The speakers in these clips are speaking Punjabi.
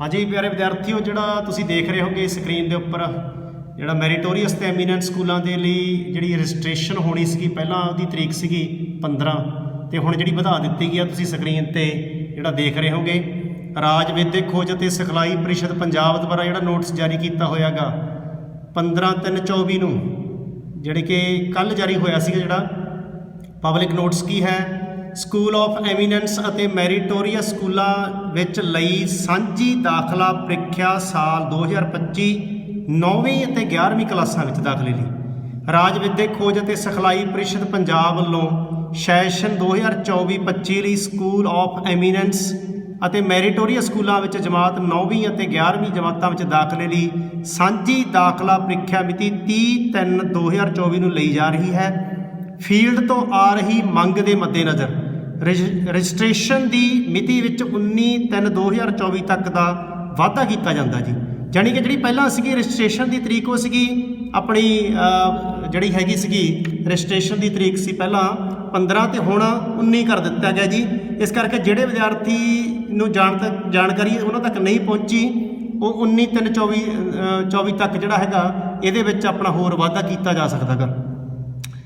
ਹਾਂਜੀ ਪਿਆਰੇ ਵਿਦਿਆਰਥੀਓ, ਜਿਹੜਾ ਤੁਸੀਂ ਦੇਖ ਰਹੇ ਹੋਗੇ ਸਕਰੀਨ ਦੇ ਉੱਪਰ, ਜਿਹੜਾ ਮੈਰੀਟੋਰੀਅਸ ਤੇ ਐਮੀਨੈਂਟ ਸਕੂਲਾਂ ਦੇ ਲਈ ਜਿਹੜੀ ਰਜਿਸਟ੍ਰੇਸ਼ਨ ਹੋਣੀ ਸੀਗੀ, ਪਹਿਲਾਂ ਉਹਦੀ ਤਰੀਕ ਸੀਗੀ 15 ਤੇ ਹੁਣ ਜਿਹੜੀ ਵਧਾ ਦਿੱਤੀ ਗਈ ਆ ਤੁਸੀਂ ਸਕਰੀਨ ਤੇ ਜਿਹੜਾ ਦੇਖ ਰਹੇ ਹੋਗੇ, ਰਾਜ ਵਿਦਿਅਕ ਖੋਜ ਅਤੇ ਸਿਖਲਾਈ ਪਰਿਸ਼ਦ ਪੰਜਾਬ ਦੁਆਰਾ ਜਿਹੜਾ ਨੋਟਿਸ ਜਾਰੀ ਕੀਤਾ ਹੋਇਆਗਾ 15/3/24 ਨੂੰ, ਜਿਹੜੇ ਕਿ ਕੱਲ ਜਾਰੀ ਹੋਇਆ ਸੀਗਾ ਜਿਹੜਾ ਪਬਲਿਕ ਨੋਟਿਸ ਕੀ ਹੈ ਸਕੂਲ ਆਫ ਐਮੀਨੈਂਸ ਅਤੇ ਮੈਰੀਟੋਰੀਅਸ ਸਕੂਲਾਂ ਵਿੱਚ ਲਈ ਸਾਂਝੀ ਦਾਖਲਾ ਪ੍ਰੀਖਿਆ ਸਾਲ 2025 9ਵੀਂ ਅਤੇ 11ਵੀਂ ਕਲਾਸਾਂ ਵਿੱਚ ਦਾਖਲੇ ਲਈ। ਰਾਜ ਵਿਦਿਅਕ ਖੋਜ ਅਤੇ ਸਿਖਲਾਈ ਪ੍ਰੀਸ਼ਦ ਪੰਜਾਬ ਵੱਲੋਂ ਸੈਸ਼ਨ 2024-25 ਲਈ ਸਕੂਲ ਆਫ ਐਮੀਨੈਂਸ ਅਤੇ ਮੈਰੀਟੋਰੀਅਸ ਸਕੂਲਾਂ ਵਿੱਚ ਜਮਾਤ 9ਵੀਂ ਅਤੇ 11ਵੀਂ ਜਮਾਤਾਂ ਵਿੱਚ ਦਾਖਲੇ ਲਈ ਸਾਂਝੀ ਦਾਖਲਾ ਪ੍ਰੀਖਿਆ ਮਿਤੀ 30/3/2024 ਨੂੰ ਲਈ ਜਾ ਰਹੀ ਹੈ। ਫੀਲਡ ਤੋਂ ਆ ਰਹੀ ਮੰਗ ਦੇ ਮੱਦੇਨਜ਼ਰ ਰਜਿਸਟ੍ਰੇਸ਼ਨ ਦੀ ਮਿਤੀ ਵਿੱਚ 19/3/2024 ਤੱਕ ਦਾ ਵਾਧਾ ਕੀਤਾ ਜਾਂਦਾ ਜੀ। ਜਾਣੀ ਕਿ ਜਿਹੜੀ ਪਹਿਲਾਂ ਸੀਗੀ ਰਜਿਸਟ੍ਰੇਸ਼ਨ ਦੀ ਤਰੀਕ ਉਹ ਸੀਗੀ ਆਪਣੀ ਜਿਹੜੀ ਹੈਗੀ ਸੀਗੀ ਰਜਿਸਟ੍ਰੇਸ਼ਨ ਦੀ ਤਰੀਕ ਸੀ ਪਹਿਲਾਂ 15 ਤੇ ਹੁਣ 19 ਕਰ ਦਿੱਤਾ ਗਿਆ ਜੀ। ਇਸ ਕਰਕੇ ਜਿਹੜੇ ਵਿਦਿਆਰਥੀ ਨੂੰ ਜਾਣ ਤੱਕ ਜਾਣਕਾਰੀ ਉਹਨਾਂ ਤੱਕ ਨਹੀਂ ਪਹੁੰਚੀ ਉਹ 19 3 24 ਅਹ, 24 ਤੱਕ ਜਿਹੜਾ ਹੈਗਾ ਇਹਦੇ ਵਿੱਚ ਆਪਣਾ ਹੋਰ ਵਾਧਾ ਕੀਤਾ ਜਾ ਸਕਦਾਗਾ।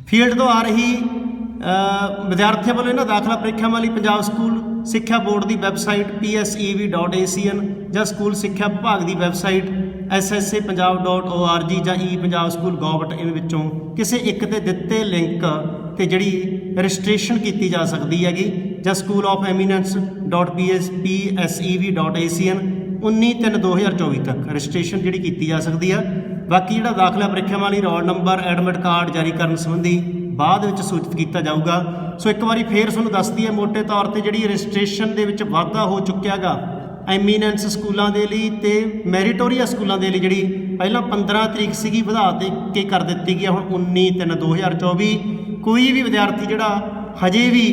ਫੀਲਡ ਤੋਂ ਆ ਰਹੀ ਵਿਦਿਆਰਥੀਆਂ ਵੱਲੋਂ ਇਹਨਾਂ ਦਾਖਲਾ ਪ੍ਰੀਖਿਆਵਾਂ ਲਈ ਪੰਜਾਬ ਸਕੂਲ ਸਿੱਖਿਆ ਬੋਰਡ ਦੀ ਵੈਬਸਾਈਟ psev.acn ਜਾਂ ਸਕੂਲ ਸਿੱਖਿਆ ਵਿਭਾਗ ਦੀ ਵੈਬਸਾਈਟ ssa.punjab.org ਜਾਂ e-punjabschool.gov.in ਵਿੱਚੋਂ ਕਿਸੇ ਇੱਕ ਤੇ ਦਿੱਤੇ ਲਿੰਕ ਤੇ ਜਿਹੜੀ ਰਜਿਸਟ੍ਰੇਸ਼ਨ ਕੀਤੀ ਜਾ ਸਕਦੀ ਹੈਗੀ ਜਾਂ ਸਕੂਲ ਆਫ ਐਮੀਨੈਂਸ.psev.acn 19/3/2024 ਤੱਕ ਰਜਿਸਟ੍ਰੇਸ਼ਨ ਜਿਹੜੀ ਕੀਤੀ ਜਾ ਸਕਦੀ ਆ। ਬਾਕੀ ਜਿਹੜਾ ਦਾਖਲਾ ਪ੍ਰੀਖਿਆਵਾਂ ਲਈ ਰੋਲ ਨੰਬਰ, ਐਡਮਿਟ ਕਾਰਡ ਜਾਰੀ ਕਰਨ ਸੰਬੰਧੀ ਬਾਅਦ ਵਿੱਚ ਸੂਚਿਤ ਕੀਤਾ ਜਾਊਗਾ। ਸੋ ਇੱਕ ਵਾਰੀ ਫੇਰ ਤੁਹਾਨੂੰ ਦੱਸਦੀ ਹੈ ਮੋٹے ਤੌਰ ਤੇ ਜਿਹੜੀ ਰਜਿਸਟ੍ਰੇਸ਼ਨ ਦੇ ਵਿੱਚ ਵਾਧਾ ਹੋ ਚੁੱਕਿਆਗਾ ਐਮੀਨੈਂਸ ਸਕੂਲਾਂ ਦੇ ਲਈ ਤੇ ਮੈਰੀਟੋਰੀਅਸ ਸਕੂਲਾਂ ਦੇ ਲਈ ਜਿਹੜੀ ਪਹਿਲਾਂ 15 ਤਰੀਕ ਸੀਗੀ ਵਧਾ ਦੇ ਕੇ ਕਰ ਦਿੱਤੀ ਗਈ ਆ, ਹੁਣ 19/3/2024 ਕੋਈ ਵੀ ਵਿਦਿਆਰਥੀ ਜਿਹੜਾ ਹਜੇ ਵੀ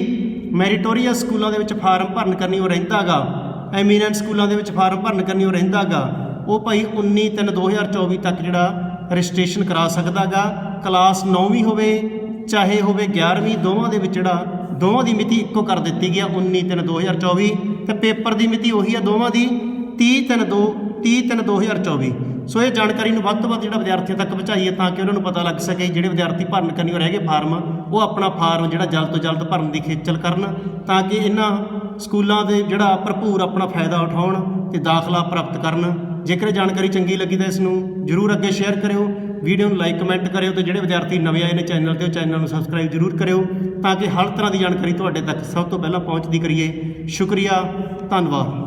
ਮੈਰੀਟੋਰੀਅਸ ਸਕੂਲਾਂ ਦੇ ਵਿੱਚ ਫਾਰਮ ਭਰਨ ਕਰਨੀ ਉਹ ਰਹਿੰਦਾਗਾ ਐਮੀਨੈਂਟ ਸਕੂਲਾਂ ਦੇ ਵਿੱਚ ਫਾਰਮ ਭਰਨ ਕਰਨੀ ਉਹ ਰਹਿੰਦਾਗਾ ਉਹ ਭਾਈ 19/3/2024 ਤੱਕ ਜਿਹੜਾ ਰਜਿਸਟ੍ਰੇਸ਼ਨ ਕਰਾ ਸਕਦਾਗਾ ਕਲਾਸ 9ਵੀਂ ਹੋਵੇ ਚਾਹੇ ਹੋਵੇ 11ਵੀਂ ਦੋਵਾਂ ਦੇ ਵਿੱਚ ਜਿਹੜਾ ਦੋਵਾਂ ਦੀ ਮਿਤੀ ਇੱਕੋ ਕਰ ਦਿੱਤੀ ਗਈ ਆ 19/3/2024 ਤੇ ਪੇਪਰ ਦੀ ਮਿਤੀ ਉਹੀ ਆ, ਦੋਵਾਂ ਦੀ 30/3/2 30/3/2024 ਸੋ ਇਹ ਜਾਣਕਾਰੀ ਨੂੰ ਵੱਧ ਤੋਂ ਵੱਧ ਜਿਹੜਾ ਵਿਦਿਆਰਥੀਆਂ ਤੱਕ ਪਹੁੰਚਾਈਏ ਤਾਂ ਕਿ ਉਹਨਾਂ ਨੂੰ ਪਤਾ ਲੱਗ ਸਕੇ ਜਿਹੜੇ ਵਿਦਿਆਰਥੀ ਭਰਨ ਕਰਨੀ ਉਹ ਰਹਿ ਗਏ ਫਾਰਮ, ਉਹ ਆਪਣਾ ਫਾਰਮ ਜਿਹੜਾ ਜਲਦ ਤੋਂ ਜਲਦ ਭਰਨ ਦੀ ਖੇਚਲ ਕਰਨ ਤਾਂ ਕਿ ਇਹਨਾਂ ਸਕੂਲਾਂ ਦੇ ਜਿਹੜਾ ਭਰਪੂਰ ਆਪਣਾ ਫਾਇਦਾ ਉਠਾਉਣ ਤੇ ਦਾਖਲਾ ਪ੍ਰਾਪਤ ਕਰਨ। ਜੇਕਰ ਜਾਣਕਾਰੀ ਚੰਗੀ ਲੱਗੀ ਤਾਂ ਇਸ ਨੂੰ ਜਰੂਰ ਅੱਗੇ ਸ਼ੇਅਰ ਕਰਿਓ ਵੀਡੀਓ ਨੂੰ ਲਾਈਕ ਕਮੈਂਟ ਕਰਿਓ ਤੇ ਜਿਹੜੇ ਵਿਦਿਆਰਥੀ ਨਵੇਂ ਆਏ ਨੇ ਚੈਨਲ ਤੇ, ਉਹ ਚੈਨਲ ਨੂੰ ਸਬਸਕ੍ਰਾਈਬ ਜਰੂਰ ਕਰਿਓ ਤਾਂ ਕਿ ਹਰ ਤਰ੍ਹਾਂ ਦੀ ਜਾਣਕਾਰੀ ਤੁਹਾਡੇ ਤੱਕ ਸਭ ਤੋਂ ਪਹਿਲਾਂ ਪਹੁੰਚਦੀ ਕਰੀਏ। ਸ਼ੁਕਰੀਆ, ਧੰਨਵਾਦ।